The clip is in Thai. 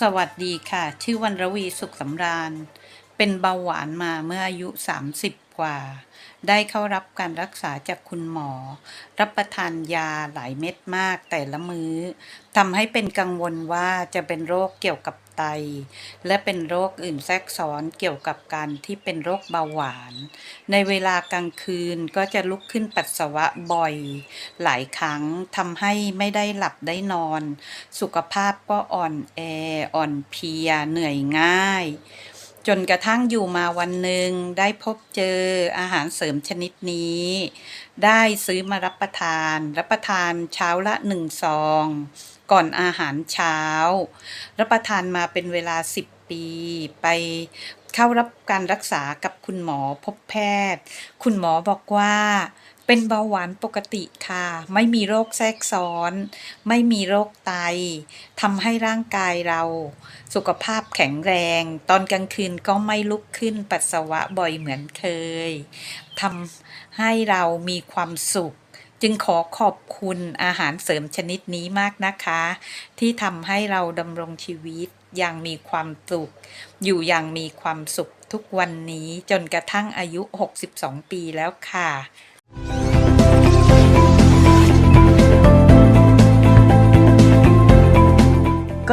สวัสดีค่ะ ชื่อวันรวีสุขสำราญ เป็นเบาหวานมาเมื่ออายุ 30 กว่า ได้เข้ารับการรักษาจากคุณหมอ รับประทานยาหลายเม็ดมากแต่ละมื้อทำให้เป็นกังวลว่าจะเป็นโรคเกี่ยวกับ ไต และเป็นโรคอื่นแทรกซ้อนเกี่ยวกับการที่เป็นโรคเบาหวาน ในเวลากลางคืนก็จะลุกขึ้นปัสสาวะบ่อย หลายครั้งทำให้ไม่ได้หลับได้นอน สุขภาพก็อ่อนแอ อ่อนเพลีย เหนื่อยง่าย จนกระทั่งอยู่มาวันหนึ่งได้พบเจออาหารเสริมชนิดนี้ ได้ซื้อมารับประทาน รับประทานเช้าละหนึ่งซอง ก่อนอาหารเช้า รับประทานมาเป็นเวลา 10 ปี ไปเข้ารับการรักษากับคุณหมอพบแพทย์ คุณหมอบอกว่า เป็นเบาหวานปกติค่ะ ไม่มีโรคแทรกซ้อน ไม่มีโรคไตทำให้ร่างกายเรา สุขภาพแข็งแรง ตอนกลางคืนก็ไม่ลุกขึ้นปัสสาวะบ่อยเหมือนเคยทำให้เรามีความสุข จึงขอขอบคุณอาหารเสริมชนิดนี้มากนะคะ ที่ทำให้เราดำรงชีวิตอย่างมีความสุข อยู่อย่างมีความสุขทุกวันนี้จนกระทั่งอายุ 62 ปีแล้วค่ะ